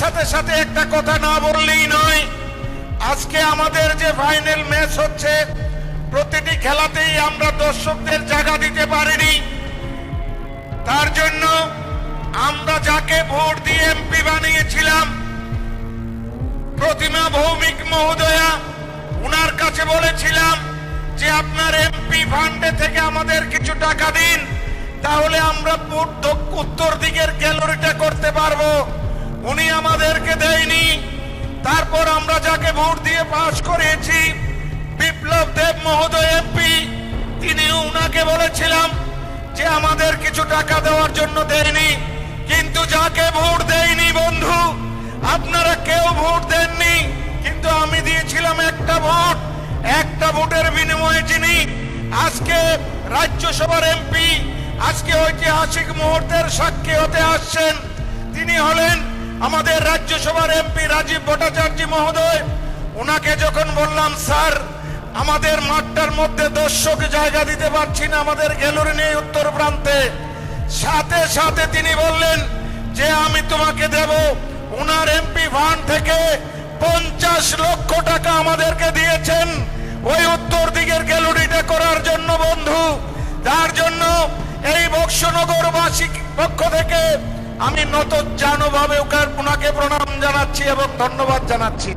সাথে সাথে একটা কথা না বললেই নয়, আজকে আমাদের যে ফাইনাল ম্যাচ হচ্ছে, প্রতিটি খেলাতেই আমরা দর্শকদের জায়গা দিতে পারিনি। তার জন্য আমরা যাকে ভোট দিয়ে এমপি বানিয়েছিলাম, প্রতিমা ভৌমিক মহোদয়া, উনার কাছে বলেছিলাম যে, আপনার এমপি ফান্ডে থেকে আমাদের কিছু টাকা দিন, তাহলে আমরা উত্তর দিকের গ্যালারিটা করতে পারব। উনি আমাদেরকে দেয়নি। তারপর আমরা যাকে ভোট দিয়ে পাশ করিয়েছি বিপ্লব দেব মহোদয় এমপি তিনি উনাকে বলেছিলাম যে আমাদের কিছু টাকা দেওয়ার জন্য দেয়নি। কিন্তু যাকে ভোট দেয়নি বন্ধু, আপনারা কেউ ভোট দেননি। কিন্তু আমি দিয়েছিলাম একটা ভোট, একটা ভোটের বিনিময়ে যিনি আজকে রাজ্যসভার এমপি, আজকে ঐতিহাসিক মুহূর্তের সাক্ষী হতে আসছেন আমাদের রাজ্যসভার এমপি রাজীব ভট্টাচার্য মহোদয়, ওনাকে যখন বললাম, স্যার, আমাদের মাঠটার মধ্যে দর্শক জায়গা দিতে পারছি না, আমাদের গ্যালারি নেই উত্তর প্রান্তে। সাথে সাথে তিনি বললেন যে, আমি তোমাকে দেব। ওনার এমপি ফান্ড থেকে পঞ্চাশ লক্ষ টাকা আমাদেরকে দিয়েছেন ওই উত্তর দিকের গ্যালারিটা করার জন্য, বন্ধু। তার জন্য এই বক্সনগরবাসী পক্ষ থেকে আমি নত জানুভাবে ওনাকে প্রণাম জানাচ্ছি এবং ধন্যবাদ জানাচ্ছি।